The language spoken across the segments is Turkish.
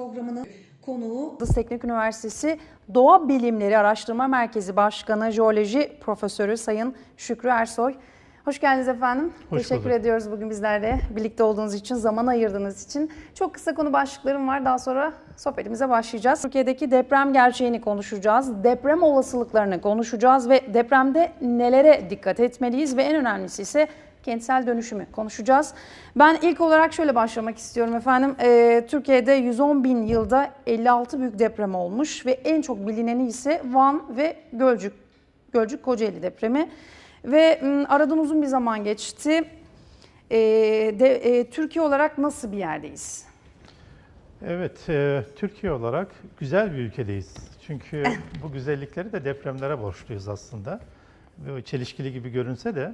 Programının konuğu Yıldız Teknik Üniversitesi Doğa Bilimleri Araştırma Merkezi Başkanı Jeoloji Profesörü Sayın Şükrü Ersoy. Hoş geldiniz efendim. Hoş Teşekkür bulduk. ediyoruz bugün bizlerle birlikte olduğunuz için, zaman ayırdığınız için. Çok kısa konu başlıklarım var. Daha sonra sohbetimize başlayacağız. Türkiye'deki deprem gerçeğini konuşacağız. Deprem olasılıklarını konuşacağız ve depremde nelere dikkat etmeliyiz ve en önemlisi ise kentsel dönüşümü konuşacağız. Ben ilk olarak şöyle başlamak istiyorum efendim. Ee, Türkiye'de 110 bin yılda 56 büyük deprem olmuş ve en çok bilineni ise Van ve Gölcük, Gölcük Kocaeli depremi. Ve m, aradan uzun bir zaman geçti. Ee, de, e, Türkiye olarak nasıl bir yerdeyiz? Evet, e, Türkiye olarak güzel bir ülkedeyiz. Çünkü bu güzellikleri de depremlere borçluyuz aslında. Çelişkili gibi görünse de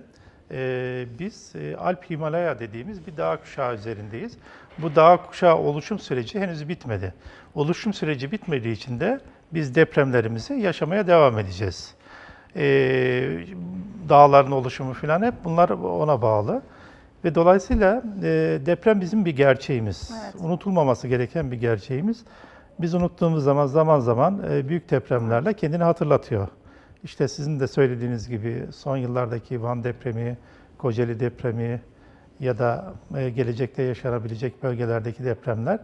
e, biz e, Alp Himalaya dediğimiz bir dağ kuşağı üzerindeyiz. Bu dağ kuşağı oluşum süreci henüz bitmedi. Oluşum süreci bitmediği için de biz depremlerimizi yaşamaya devam edeceğiz. E, dağların oluşumu falan hep bunlar ona bağlı. Ve dolayısıyla e, deprem bizim bir gerçeğimiz. Evet. Unutulmaması gereken bir gerçeğimiz. Biz unuttuğumuz zaman zaman zaman e, büyük depremlerle kendini hatırlatıyor. İşte sizin de söylediğiniz gibi son yıllardaki Van depremi, Kocaeli depremi ya da e, gelecekte yaşanabilecek bölgelerdeki depremler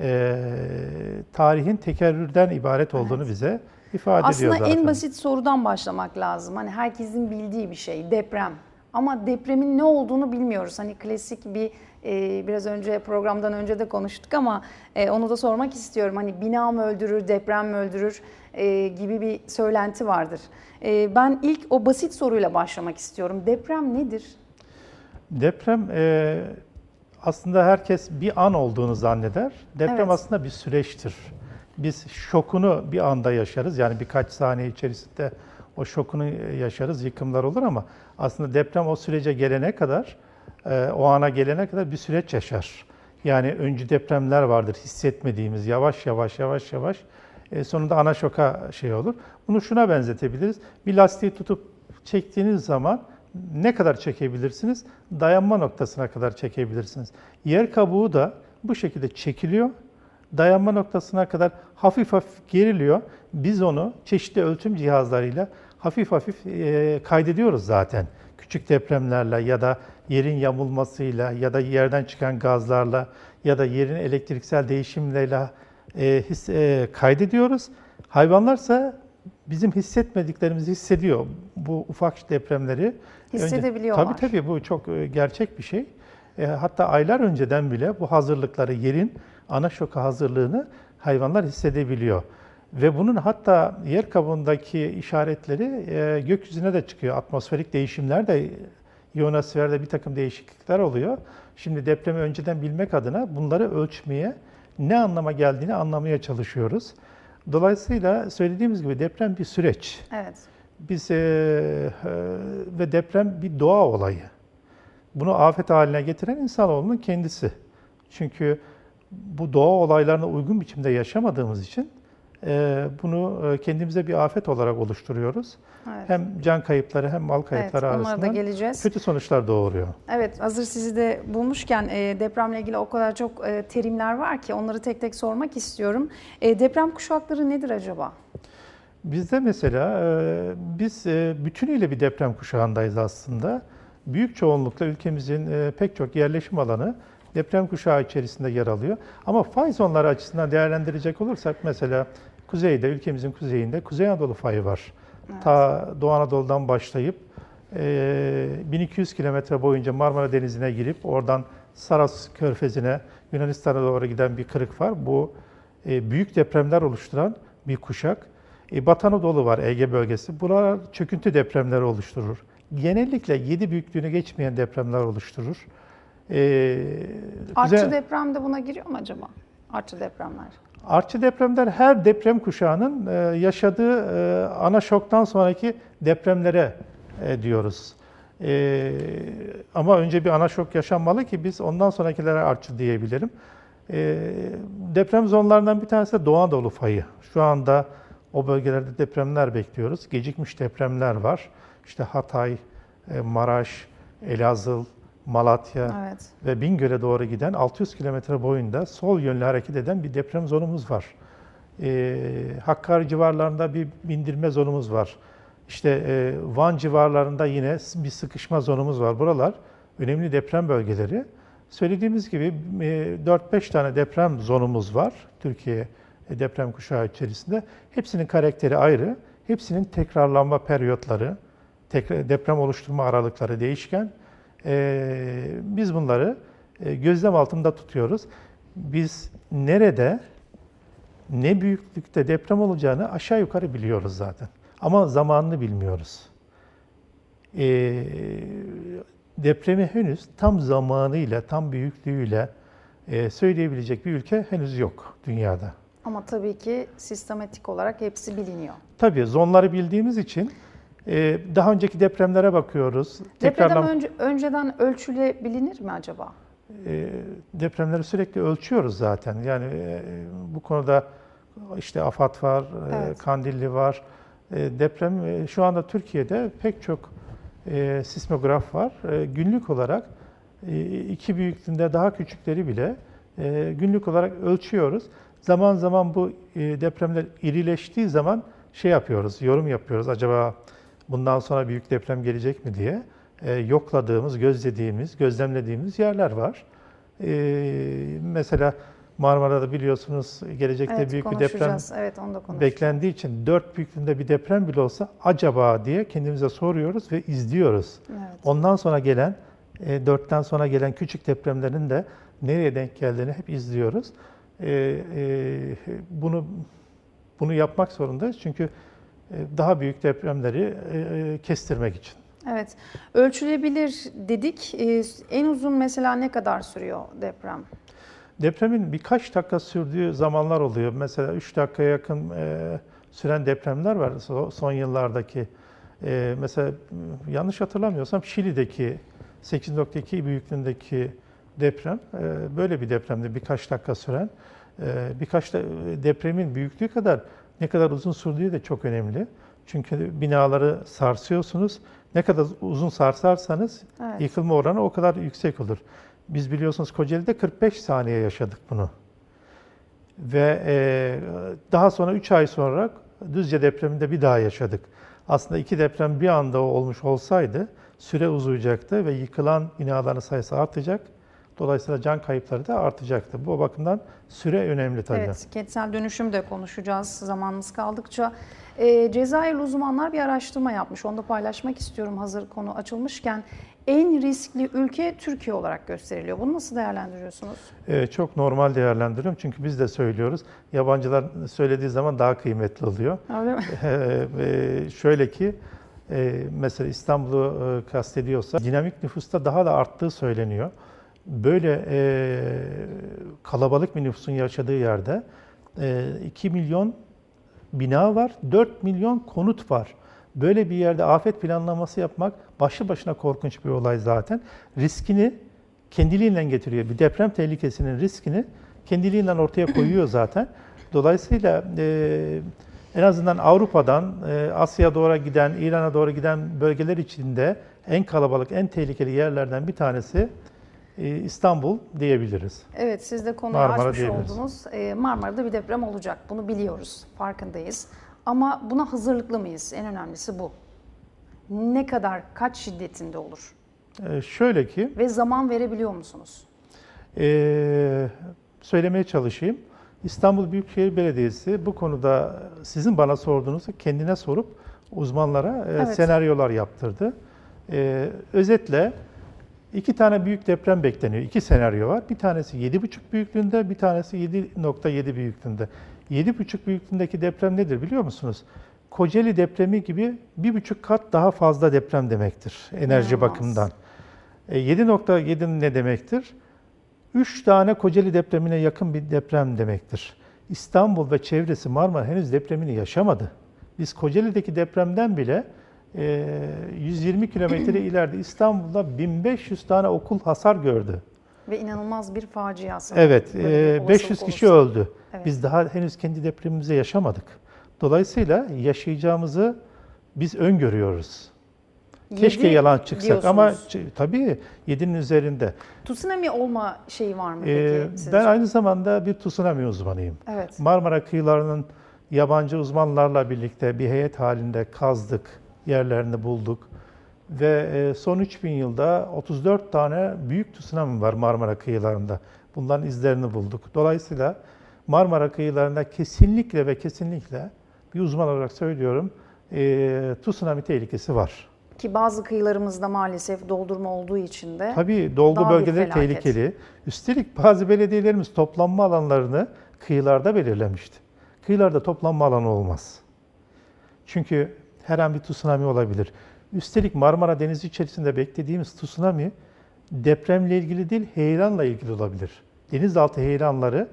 e, tarihin tekerrürden ibaret olduğunu Evet. bize ifade ediyor Aslında zaten. en basit sorudan başlamak lazım. Hani herkesin bildiği bir şey deprem. Ama depremin ne olduğunu bilmiyoruz. Hani klasik bir e, biraz önce programdan önce de konuştuk ama e, onu da sormak istiyorum. Hani bina mı öldürür, deprem mi öldürür e, gibi bir söylenti vardır. E, ben ilk o basit soruyla başlamak istiyorum. Deprem nedir? Deprem e, aslında herkes bir an olduğunu zanneder. Deprem Evet. aslında bir süreçtir. Biz şokunu bir anda yaşarız. Yani birkaç saniye içerisinde o şokunu yaşarız, yıkımlar olur ama aslında deprem o sürece gelene kadar, e, o ana gelene kadar bir süreç yaşar. Yani öncü depremler vardır hissetmediğimiz, yavaş yavaş yavaş yavaş e, sonunda ana şoka şey olur. Bunu şuna benzetebiliriz. Bir lastiği tutup çektiğiniz zaman ne kadar çekebilirsiniz? Dayanma noktasına kadar çekebilirsiniz. Yer kabuğu da bu şekilde çekiliyor. Dayanma noktasına kadar hafif hafif geriliyor. Biz onu çeşitli ölçüm cihazlarıyla hafif hafif e, kaydediyoruz zaten. Küçük depremlerle ya da yerin yamulmasıyla ya da yerden çıkan gazlarla ya da yerin elektriksel değişimleriyle e, his, e, kaydediyoruz. Hayvanlarsa bizim hissetmediklerimizi hissediyor. Bu ufak depremleri. önce- Hissedebiliyorlar. Tabii tabii bu çok e, gerçek bir şey. E, hatta aylar önceden bile bu hazırlıkları, yerin ana şoka hazırlığını hayvanlar hissedebiliyor. Ve bunun hatta yer kabuğundaki işaretleri e, gökyüzüne de çıkıyor. Atmosferik değişimler de ionosferde bir takım değişiklikler oluyor. Şimdi depremi önceden bilmek adına bunları ölçmeye, ne anlama geldiğini anlamaya çalışıyoruz. Dolayısıyla söylediğimiz gibi deprem bir süreç. Evet. Biz e, e, ve deprem bir doğa olayı. Bunu afet haline getiren insanoğlunun kendisi. Çünkü bu doğa olaylarına uygun biçimde yaşamadığımız için bunu e, kendimize bir afet olarak oluşturuyoruz. Evet. Hem can kayıpları hem mal Evet, kayıpları da arasında geleceğiz. kötü sonuçlar doğuruyor. Evet, hazır sizi de bulmuşken e, depremle ilgili o kadar çok e, terimler var ki onları tek tek sormak istiyorum. Deprem kuşakları nedir acaba? Bizde mesela biz bütünüyle bir deprem kuşağındayız aslında. Büyük çoğunlukla ülkemizin pek çok yerleşim alanı deprem kuşağı içerisinde yer alıyor. Ama fay zonları açısından değerlendirecek olursak mesela kuzeyde, ülkemizin kuzeyinde Kuzey Anadolu fayı var. Ta Doğu Anadolu'dan başlayıp e, 1200 kilometre boyunca Marmara Denizi'ne girip oradan Saras Körfezi'ne Yunanistan'a doğru giden bir kırık var. Bu e, büyük depremler oluşturan bir kuşak. E, Batı Anadolu var Ege bölgesi. Buralar çöküntü depremleri oluşturur. Genellikle 7 büyüklüğünü geçmeyen depremler oluşturur. E, Artçı kuzey- deprem de buna giriyor mu acaba? Artçı depremler. Artçı depremler her deprem kuşağının e, yaşadığı e, ana şoktan sonraki depremlere e, diyoruz. Ama önce bir ana şok yaşanmalı ki biz ondan sonrakilere artçı diyebilirim. Deprem zonlarından bir tanesi de Doğu Anadolu fayı. Şu anda o bölgelerde depremler bekliyoruz. Gecikmiş depremler var. İşte Hatay, Maraş, Elazığ, Malatya Evet. ve Bingöl'e doğru giden 600 kilometre boyunda sol yönlü hareket eden bir deprem zonumuz var. Ee, Hakkari civarlarında bir bindirme zonumuz var. İşte e, Van civarlarında yine bir sıkışma zonumuz var. Buralar önemli deprem bölgeleri. Söylediğimiz gibi e, 4-5 tane deprem zonumuz var Türkiye e, deprem kuşağı içerisinde. Hepsinin karakteri ayrı. Hepsinin tekrarlanma periyotları, tekrar, deprem oluşturma aralıkları değişken. Ee, biz bunları e, gözlem altında tutuyoruz. Biz nerede, ne büyüklükte deprem olacağını aşağı yukarı biliyoruz zaten. Ama zamanını bilmiyoruz. Ee, depremi henüz tam zamanıyla, tam büyüklüğüyle e, söyleyebilecek bir ülke henüz yok dünyada. Ama tabii ki sistematik olarak hepsi biliniyor. Tabii zonları bildiğimiz için e, daha önceki depremlere bakıyoruz. Depremden Tekrarlam- önce, önceden ölçülebilir mi acaba? E, depremleri sürekli ölçüyoruz zaten. Yani e, bu konuda işte AFAD var, e, Evet. Kandilli var. E, deprem e, şu anda Türkiye'de pek çok e, sismograf var. E, günlük olarak e, iki büyüklüğünde daha küçükleri bile e, günlük olarak ölçüyoruz. Zaman zaman bu e, depremler irileştiği zaman şey yapıyoruz, yorum yapıyoruz. Acaba bundan sonra büyük deprem gelecek mi diye e, yokladığımız, gözlediğimiz, gözlemlediğimiz yerler var. E, mesela Marmara'da biliyorsunuz gelecekte Evet büyük bir deprem. Evet onu da beklendiği için 4 büyüklüğünde bir deprem bile olsa acaba diye kendimize soruyoruz ve izliyoruz. Evet. Ondan sonra gelen, e, 4'ten sonra gelen küçük depremlerin de nereye denk geldiğini hep izliyoruz. E, e, bunu bunu yapmak zorundayız çünkü daha büyük depremleri e, e, kestirmek için. Evet. Ölçülebilir dedik. En uzun mesela ne kadar sürüyor deprem? Depremin birkaç dakika sürdüğü zamanlar oluyor. Mesela 3 dakikaya yakın e, süren depremler var so- son yıllardaki. E, mesela yanlış hatırlamıyorsam Şili'deki 8.2 büyüklüğündeki deprem e, böyle bir depremdi birkaç dakika süren. E, birkaç da, depremin büyüklüğü kadar ne kadar uzun sürdüğü de çok önemli. Çünkü binaları sarsıyorsunuz. Ne kadar uzun sarsarsanız Evet. yıkılma oranı o kadar yüksek olur. Biz biliyorsunuz Kocaeli'de 45 saniye yaşadık bunu. Ve e, daha sonra 3 ay sonra Düzce depreminde bir daha yaşadık. Aslında iki deprem bir anda olmuş olsaydı süre uzayacaktı ve yıkılan binaların sayısı artacak. Dolayısıyla can kayıpları da artacaktı. Bu bakımdan süre önemli tabii. Evet, kentsel dönüşüm de konuşacağız zamanımız kaldıkça. Ee, Cezayirli uzmanlar bir araştırma yapmış. Onu da paylaşmak istiyorum hazır konu açılmışken. En riskli ülke Türkiye olarak gösteriliyor. Bunu nasıl değerlendiriyorsunuz? Ee, çok normal değerlendiriyorum çünkü biz de söylüyoruz. Yabancılar söylediği zaman daha kıymetli oluyor. Öyle mi? Ee, şöyle ki e, mesela İstanbul'u e, kastediyorsa dinamik nüfusta daha da arttığı söyleniyor. Böyle e, kalabalık bir nüfusun yaşadığı yerde e, 2 milyon bina var, 4 milyon konut var. Böyle bir yerde afet planlaması yapmak başlı başına korkunç bir olay zaten. Riskini kendiliğinden getiriyor. Bir deprem tehlikesinin riskini kendiliğinden ortaya koyuyor zaten. Dolayısıyla e, en azından Avrupa'dan e, Asya'ya doğru giden, İran'a doğru giden bölgeler içinde en kalabalık, en tehlikeli yerlerden bir tanesi İstanbul diyebiliriz. Evet, siz de konuyu Marmara açmış oldunuz. Ee, Marmara'da bir deprem olacak. Bunu biliyoruz, farkındayız. Ama buna hazırlıklı mıyız? En önemlisi bu. Ne kadar, kaç şiddetinde olur? E, şöyle ki, Ve zaman verebiliyor musunuz? Ee, söylemeye çalışayım. İstanbul Büyükşehir Belediyesi bu konuda sizin bana sorduğunuzu kendine sorup uzmanlara e, Evet. senaryolar yaptırdı. Ee, özetle iki tane büyük deprem bekleniyor. İki senaryo var. Bir tanesi 7,5 büyüklüğünde, bir tanesi 7.7 büyüklüğünde. 7,5 büyüklüğündeki deprem nedir biliyor musunuz? Kocaeli depremi gibi bir buçuk kat daha fazla deprem demektir enerji İnanılmaz. bakımından. E, 7.7 ne demektir? 3 tane Kocaeli depremine yakın bir deprem demektir. İstanbul ve çevresi Marmara henüz depremini yaşamadı. Biz Kocaeli'deki depremden bile 120 kilometre ileride İstanbul'da 1500 tane okul hasar gördü. Ve inanılmaz bir facia. Evet, e, 500 olasılık kişi olursa. öldü. Evet. Biz daha henüz kendi depremimizi yaşamadık. Dolayısıyla yaşayacağımızı biz öngörüyoruz. Keşke Yedi yalan çıksak ama diyorsunuz. ç- tabii 7'nin üzerinde. Tsunami olma şeyi var mı peki? Ee, sizce? ben aynı zamanda bir tsunami uzmanıyım. Evet. Marmara kıyılarının yabancı uzmanlarla birlikte bir heyet halinde kazdık, yerlerini bulduk. Ve e, son 3000 yılda 34 tane büyük tsunami var Marmara kıyılarında. Bunların izlerini bulduk. Dolayısıyla Marmara kıyılarında kesinlikle ve kesinlikle bir uzman olarak söylüyorum e, tsunami tehlikesi var. Ki bazı kıyılarımızda maalesef doldurma olduğu için de Tabii dolgu bölgeleri tehlikeli. Üstelik bazı belediyelerimiz toplanma alanlarını kıyılarda belirlemişti. Kıyılarda toplanma alanı olmaz. Çünkü her an bir tsunami olabilir. Üstelik Marmara Denizi içerisinde beklediğimiz tsunami depremle ilgili değil, heyelanla ilgili olabilir. Denizaltı heyelanları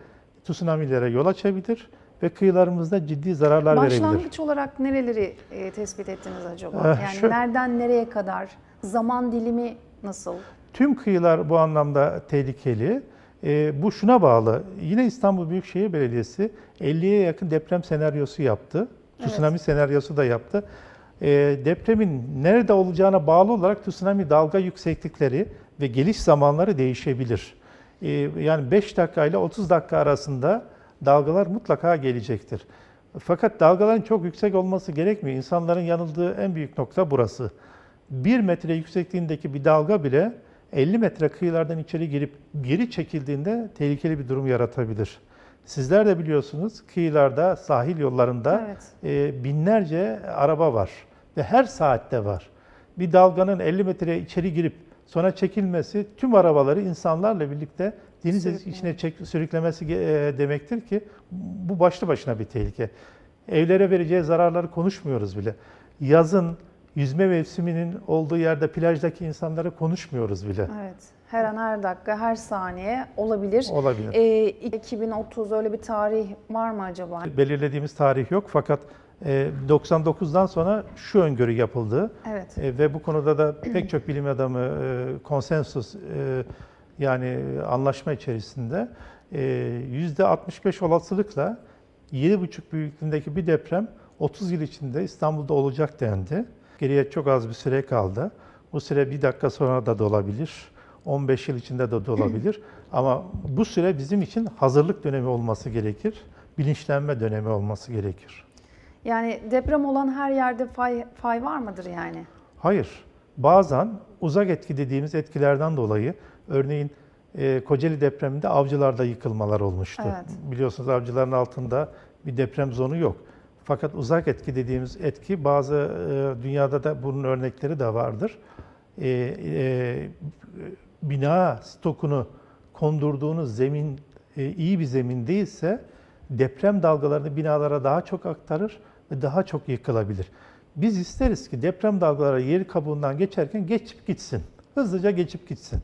tsunami'lere yol açabilir ve kıyılarımızda ciddi zararlar verebilir. Başlangıç olarak nereleri e, tespit ettiniz acaba? Eh, yani şu- nereden nereye kadar? Zaman dilimi nasıl? Tüm kıyılar bu anlamda tehlikeli. Ee, bu şuna bağlı. Yine İstanbul Büyükşehir Belediyesi 50'ye yakın deprem senaryosu yaptı. Tsunami senaryosu da yaptı. Ee, depremin nerede olacağına bağlı olarak tsunami dalga yükseklikleri ve geliş zamanları değişebilir. Ee, yani 5 dakika ile 30 dakika arasında dalgalar mutlaka gelecektir. Fakat dalgaların çok yüksek olması gerekmiyor. İnsanların yanıldığı en büyük nokta burası. 1 metre yüksekliğindeki bir dalga bile 50 metre kıyılardan içeri girip geri çekildiğinde tehlikeli bir durum yaratabilir. Sizler de biliyorsunuz kıyılarda, sahil yollarında Evet. e, binlerce araba var ve her saatte var. Bir dalganın 50 metre içeri girip sonra çekilmesi tüm arabaları insanlarla birlikte deniz Sürüklüyor. içine çek, sürüklemesi e, demektir ki bu başlı başına bir tehlike. Evlere vereceği zararları konuşmuyoruz bile. Yazın yüzme mevsiminin olduğu yerde plajdaki insanları konuşmuyoruz bile. Evet. Her an her dakika, her saniye olabilir. Olabilir. E, 2030 öyle bir tarih var mı acaba? Belirlediğimiz tarih yok fakat e, 99'dan sonra şu öngörü yapıldı. Evet. E, ve bu konuda da pek çok bilim adamı e, konsensus e, yani anlaşma içerisinde e, %65 olasılıkla 7,5 büyüklüğündeki bir deprem 30 yıl içinde İstanbul'da olacak dendi. Geriye çok az bir süre kaldı. Bu süre bir dakika sonra da dolabilir. 15 yıl içinde de dolabilir. Ama bu süre bizim için hazırlık dönemi olması gerekir. Bilinçlenme dönemi olması gerekir. Yani deprem olan her yerde fay, fay var mıdır yani? Hayır. Bazen uzak etki dediğimiz etkilerden dolayı örneğin e, Kocaeli depreminde avcılarda yıkılmalar olmuştu. Evet. Biliyorsunuz avcıların altında bir deprem zonu yok. Fakat uzak etki dediğimiz etki bazı e, dünyada da bunun örnekleri de vardır. E, e, bina stokunu kondurduğunuz zemin e, iyi bir zemin değilse deprem dalgalarını binalara daha çok aktarır ve daha çok yıkılabilir. Biz isteriz ki deprem dalgaları yer kabuğundan geçerken geçip gitsin. Hızlıca geçip gitsin.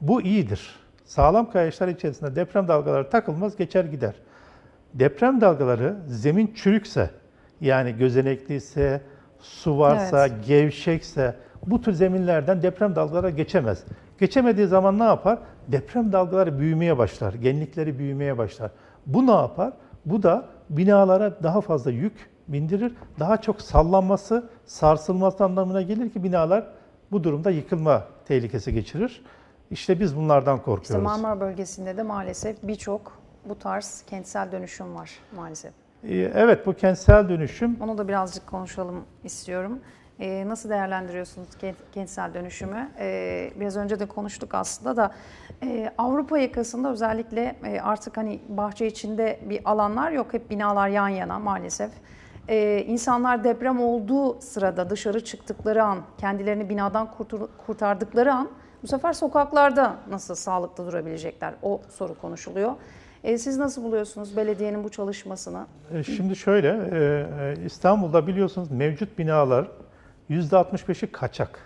Bu iyidir. Sağlam kayaçlar içerisinde deprem dalgaları takılmaz, geçer gider. Deprem dalgaları zemin çürükse, yani gözenekliyse, su varsa, gevşekse bu tür zeminlerden deprem dalgaları geçemez. Geçemediği zaman ne yapar? Deprem dalgaları büyümeye başlar, genlikleri büyümeye başlar. Bu ne yapar? Bu da binalara daha fazla yük bindirir. Daha çok sallanması, sarsılması anlamına gelir ki binalar bu durumda yıkılma tehlikesi geçirir. İşte biz bunlardan korkuyoruz. İşte Marmara bölgesinde de maalesef birçok bu tarz kentsel dönüşüm var maalesef. Ee, Evet bu kentsel dönüşüm Onu da birazcık konuşalım istiyorum. Ee, nasıl değerlendiriyorsunuz kent- kentsel dönüşümü? Ee, biraz önce de konuştuk aslında da e, Avrupa yakasında özellikle e, artık hani bahçe içinde bir alanlar yok. Hep binalar yan yana maalesef. Ee, insanlar deprem olduğu sırada dışarı çıktıkları an, kendilerini binadan kurtur- kurtardıkları an bu sefer sokaklarda nasıl sağlıklı durabilecekler? O soru konuşuluyor. Ee, siz nasıl buluyorsunuz belediyenin bu çalışmasını? E, Şimdi şöyle, e, e, İstanbul'da biliyorsunuz mevcut binalar %65'i kaçak.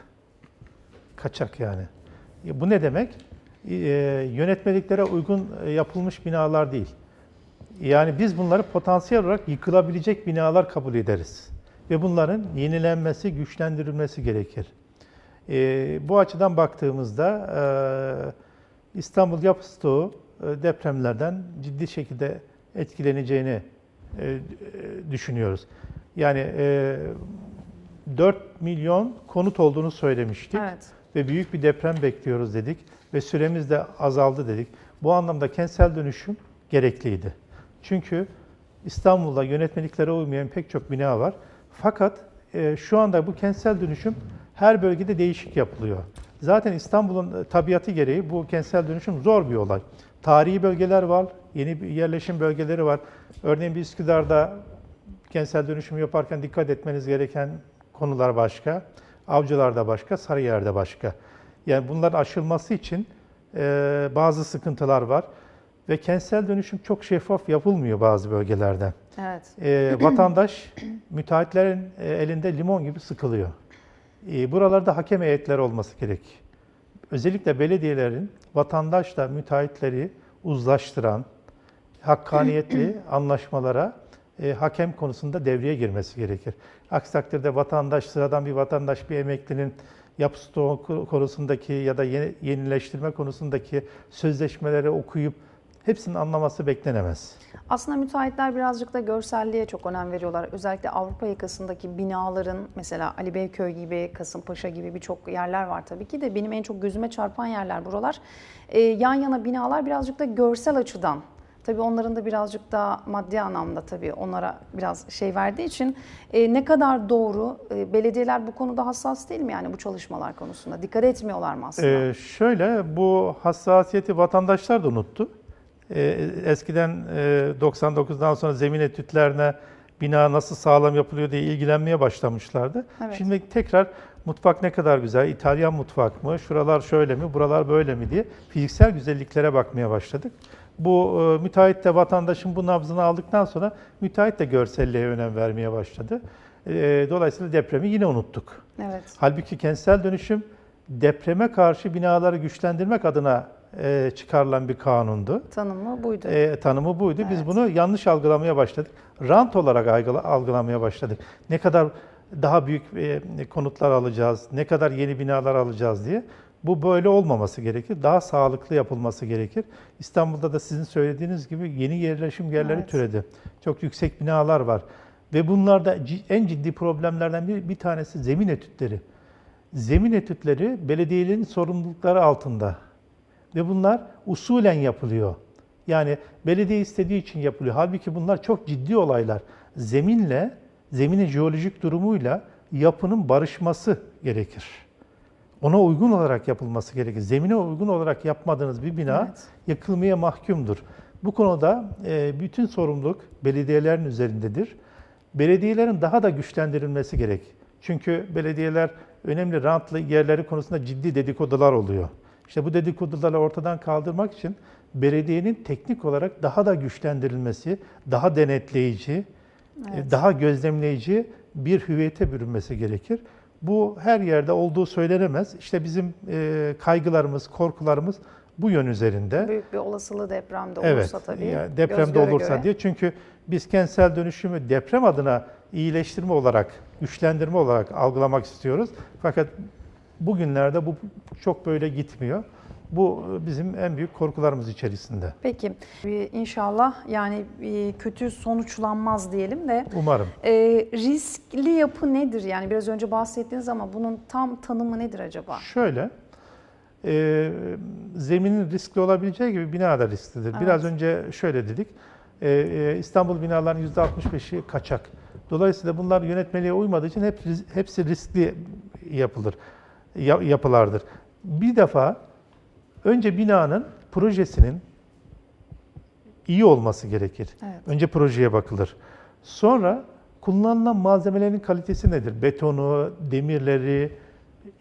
Kaçak yani. E, Bu ne demek? E, Yönetmeliklere uygun e, yapılmış binalar değil. Yani biz bunları potansiyel olarak yıkılabilecek binalar kabul ederiz. Ve bunların yenilenmesi, güçlendirilmesi gerekir. E, Bu açıdan baktığımızda e, İstanbul Yapı Stoğu e, depremlerden ciddi şekilde etkileneceğini e, e, düşünüyoruz. Yani e, 4 milyon konut olduğunu söylemiştik Evet. ve büyük bir deprem bekliyoruz dedik ve süremiz de azaldı dedik. Bu anlamda kentsel dönüşüm gerekliydi. Çünkü İstanbul'da yönetmeliklere uymayan pek çok bina var. Fakat e, şu anda bu kentsel dönüşüm her bölgede değişik yapılıyor. Zaten İstanbul'un e, tabiatı gereği bu kentsel dönüşüm zor bir olay. Tarihi bölgeler var, yeni bir yerleşim bölgeleri var. Örneğin bir Üsküdar'da kentsel dönüşüm yaparken dikkat etmeniz gereken konular başka. Avcılar'da başka, Sarıyer'de başka. Yani bunların aşılması için e, bazı sıkıntılar var. Ve kentsel dönüşüm çok şeffaf yapılmıyor bazı bölgelerde. Evet. E, vatandaş müteahhitlerin e, elinde limon gibi sıkılıyor. E, buralarda hakem heyetleri olması gerek. Özellikle belediyelerin vatandaşla müteahhitleri uzlaştıran, hakkaniyetli anlaşmalara e, hakem konusunda devreye girmesi gerekir. Aksi takdirde vatandaş, sıradan bir vatandaş, bir emeklinin yapı stoğu konusundaki ya da yeni- yenileştirme konusundaki sözleşmeleri okuyup hepsinin anlaması beklenemez. Aslında müteahhitler birazcık da görselliğe çok önem veriyorlar. Özellikle Avrupa yakasındaki binaların mesela Ali Beyköy gibi, Kasımpaşa gibi birçok yerler var tabii ki de benim en çok gözüme çarpan yerler buralar. Ee, yan yana binalar birazcık da görsel açıdan Tabii onların da birazcık daha maddi anlamda tabii onlara biraz şey verdiği için e, ne kadar doğru e, belediyeler bu konuda hassas değil mi yani bu çalışmalar konusunda dikkat etmiyorlar mı aslında? Ee, şöyle bu hassasiyeti vatandaşlar da unuttu. Ee, eskiden e, 99'dan sonra zemin etütlerine bina nasıl sağlam yapılıyor diye ilgilenmeye başlamışlardı. Evet. Şimdi tekrar mutfak ne kadar güzel, İtalyan mutfak mı, şuralar şöyle mi, buralar böyle mi diye fiziksel güzelliklere bakmaya başladık. Bu e, müteahhit de vatandaşın bu nabzını aldıktan sonra müteahhit de görselliğe önem vermeye başladı. E, dolayısıyla depremi yine unuttuk. Evet. Halbuki kentsel dönüşüm depreme karşı binaları güçlendirmek adına e, çıkarılan bir kanundu. Tanımı buydu. E, tanımı buydu. Biz Evet. bunu yanlış algılamaya başladık. Rant olarak algıla- algılamaya başladık. Ne kadar daha büyük e, konutlar alacağız, ne kadar yeni binalar alacağız diye. Bu böyle olmaması gerekir. Daha sağlıklı yapılması gerekir. İstanbul'da da sizin söylediğiniz gibi yeni yerleşim yerleri Evet. türedi. Çok yüksek binalar var. Ve bunlarda en ciddi problemlerden bir, bir tanesi zemin etütleri. Zemin etütleri belediyelerin sorumlulukları altında. Ve bunlar usulen yapılıyor. Yani belediye istediği için yapılıyor. Halbuki bunlar çok ciddi olaylar. Zeminle, zeminin jeolojik durumuyla yapının barışması gerekir. Ona uygun olarak yapılması gerekir. Zemine uygun olarak yapmadığınız bir bina Evet. yıkılmaya mahkumdur. Bu konuda e, bütün sorumluluk belediyelerin üzerindedir. Belediyelerin daha da güçlendirilmesi gerek. Çünkü belediyeler önemli rantlı yerleri konusunda ciddi dedikodular oluyor. İşte bu dedikoduları ortadan kaldırmak için belediyenin teknik olarak daha da güçlendirilmesi, daha denetleyici, e, daha gözlemleyici bir hüviyete bürünmesi gerekir. Bu her yerde olduğu söylenemez. İşte bizim e, kaygılarımız, korkularımız bu yön üzerinde. Büyük bir olasılığı depremde olursa Evet, tabii. yani depremde göre olursa göre. diye. Çünkü biz kentsel dönüşümü deprem adına iyileştirme olarak, güçlendirme olarak algılamak istiyoruz. Fakat bugünlerde bu çok böyle gitmiyor. Bu bizim en büyük korkularımız içerisinde. Peki inşallah yani bir kötü sonuçlanmaz diyelim de Umarım. e, riskli yapı nedir? Yani biraz önce bahsettiniz ama bunun tam tanımı nedir acaba? Şöyle, e, zeminin riskli olabileceği gibi bina da risklidir. Biraz Evet. önce şöyle dedik, e, e, İstanbul binalarının %65'i kaçak. Dolayısıyla bunlar yönetmeliğe uymadığı için hep, hepsi riskli yapılır, ya- yapılardır. Bir defa önce binanın projesinin iyi olması gerekir. Evet. Önce projeye bakılır. Sonra kullanılan malzemelerin kalitesi nedir? Betonu, demirleri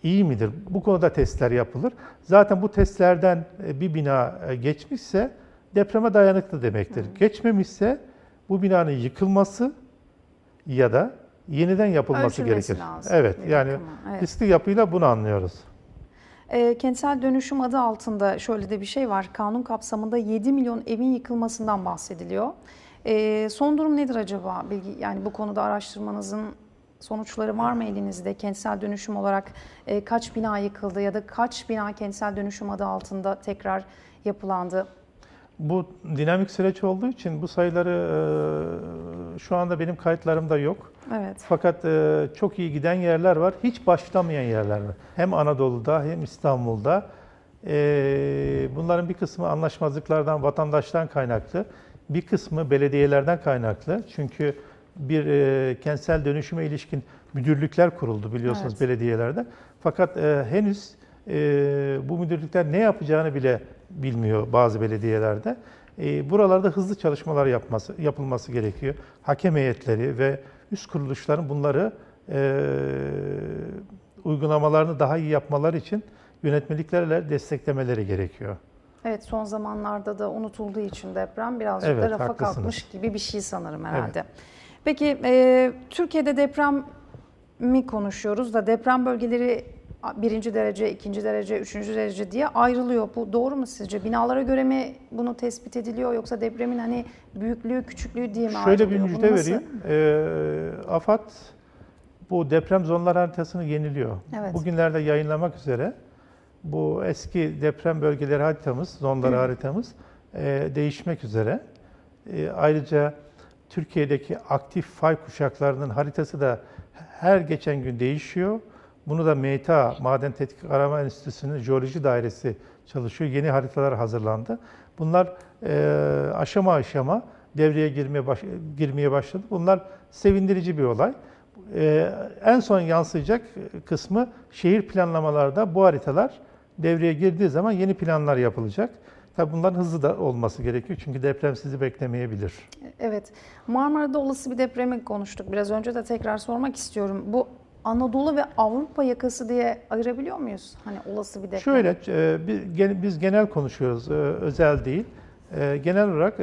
iyi midir? Bu konuda testler yapılır. Zaten bu testlerden e, bir bina e, geçmişse depreme dayanıklı demektir. Geçmemişse bu binanın yıkılması ya da yeniden yapılması Ölçülmesi gerekir. lazım. Evet, yani bakıma, evet. riskli yapıyla bunu anlıyoruz. E, kentsel dönüşüm adı altında şöyle de bir şey var. Kanun kapsamında 7 milyon evin yıkılmasından bahsediliyor. E, son durum nedir acaba? Bilgi yani bu konuda araştırmanızın sonuçları var mı elinizde? Kentsel dönüşüm olarak e, kaç bina yıkıldı ya da kaç bina kentsel dönüşüm adı altında tekrar yapılandı? Bu dinamik süreç olduğu için bu sayıları e, şu anda benim kayıtlarımda yok. Evet. Fakat e, çok iyi giden yerler var, hiç başlamayan yerler var. Hem Anadolu'da hem İstanbul'da. E, bunların bir kısmı anlaşmazlıklardan, vatandaştan kaynaklı. Bir kısmı belediyelerden kaynaklı. Çünkü bir e, kentsel dönüşüme ilişkin müdürlükler kuruldu biliyorsunuz Evet. belediyelerde. Fakat e, henüz e, bu müdürlükler ne yapacağını bile bilmiyor bazı belediyelerde. E, buralarda hızlı çalışmalar yapması yapılması gerekiyor. Hakem heyetleri ve üst kuruluşların bunları e, uygulamalarını daha iyi yapmaları için yönetmeliklerle desteklemeleri gerekiyor. Evet son zamanlarda da unutulduğu için deprem birazcık Evet, da rafa haklısınız. kalkmış gibi bir şey sanırım herhalde. Peki e, Türkiye'de deprem mi konuşuyoruz da deprem bölgeleri birinci derece, ikinci derece, üçüncü derece diye ayrılıyor. Bu doğru mu sizce? Binalara göre mi bunu tespit ediliyor yoksa depremin hani büyüklüğü, küçüklüğü diye mi Şöyle bir ayrılıyor? müjde Bunu nasıl- vereyim. Ee, AFAD bu deprem zonlar haritasını yeniliyor. Evet. Bugünlerde yayınlamak üzere bu eski deprem bölgeleri haritamız, zonları haritamız e, değişmek üzere. E, ayrıca Türkiye'deki aktif fay kuşaklarının haritası da her geçen gün değişiyor. Bunu da META, Maden Tetkik Arama Enstitüsü'nün jeoloji dairesi çalışıyor. Yeni haritalar hazırlandı. Bunlar e, aşama aşama devreye girmeye, baş, girmeye başladı. Bunlar sevindirici bir olay. E, en son yansıyacak kısmı şehir planlamalarda bu haritalar devreye girdiği zaman yeni planlar yapılacak. Tabii bunların hızlı da olması gerekiyor çünkü deprem sizi beklemeyebilir. Evet. Marmara'da olası bir depremi konuştuk. Biraz önce de tekrar sormak istiyorum. Bu Anadolu ve Avrupa yakası diye ayırabiliyor muyuz? Hani olası bir deprem. Şöyle, e, biz genel konuşuyoruz, e, özel değil. E, Genel olarak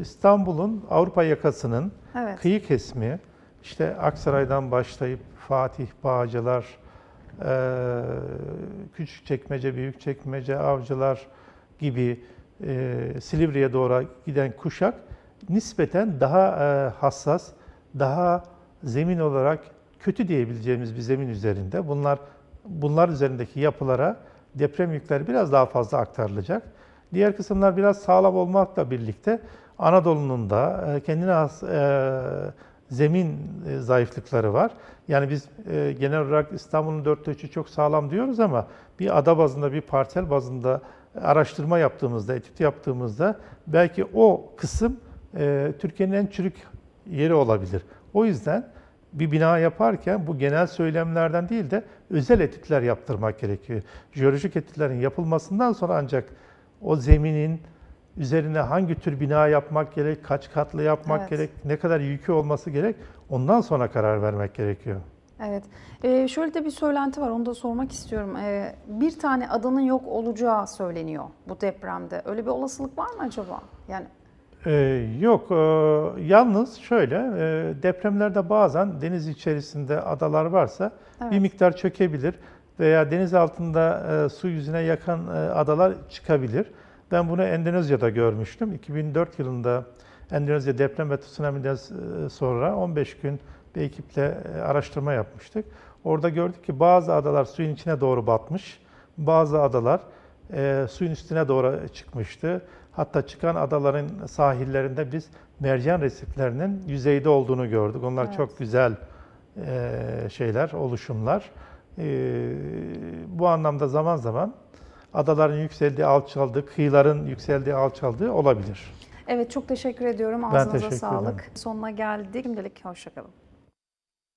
İstanbul'un Avrupa yakasının Evet. kıyı kesimi, işte Aksaray'dan başlayıp Fatih, Bağcılar, Küçükçekmece, Büyükçekmece, Avcılar gibi Silivri'ye doğru giden kuşak nispeten daha hassas, daha zemin olarak kötü diyebileceğimiz bir zemin üzerinde. Bunlar bunlar üzerindeki yapılara deprem yükleri biraz daha fazla aktarılacak. Diğer kısımlar biraz sağlam olmakla birlikte Anadolu'nun da e, kendine has e, zemin e, zayıflıkları var. Yani biz e, genel olarak İstanbul'un dörtte üçü çok sağlam diyoruz ama bir ada bazında, bir parsel bazında araştırma yaptığımızda, etüt yaptığımızda belki o kısım e, Türkiye'nin en çürük yeri olabilir. O yüzden bir bina yaparken bu genel söylemlerden değil de özel etütler yaptırmak gerekiyor. Jeolojik etütlerin yapılmasından sonra ancak o zeminin üzerine hangi tür bina yapmak gerek, kaç katlı yapmak Evet. gerek, ne kadar yükü olması gerek ondan sonra karar vermek gerekiyor. Evet. Ee, şöyle de bir söylenti var. Onu da sormak istiyorum. Ee, bir tane adanın yok olacağı söyleniyor bu depremde. Öyle bir olasılık var mı acaba? Yani Ee, yok, e, yalnız şöyle e, depremlerde bazen deniz içerisinde adalar varsa Evet. bir miktar çökebilir veya deniz altında e, su yüzüne yakın e, adalar çıkabilir. Ben bunu Endonezya'da görmüştüm. 2004 yılında Endonezya deprem ve tsunami'den e, sonra 15 gün bir ekiple e, araştırma yapmıştık. Orada gördük ki bazı adalar suyun içine doğru batmış, bazı adalar e, suyun üstüne doğru çıkmıştı. Hatta çıkan adaların sahillerinde biz mercan resiflerinin yüzeyde olduğunu gördük. Onlar Evet. çok güzel e, şeyler, oluşumlar. E, bu anlamda zaman zaman adaların yükseldiği, alçaldığı, kıyıların yükseldiği, alçaldığı olabilir. evet çok teşekkür ediyorum. Ben Ağzınıza teşekkür sağlık. ederim. Sonuna geldik. Şimdilik hoşçakalın.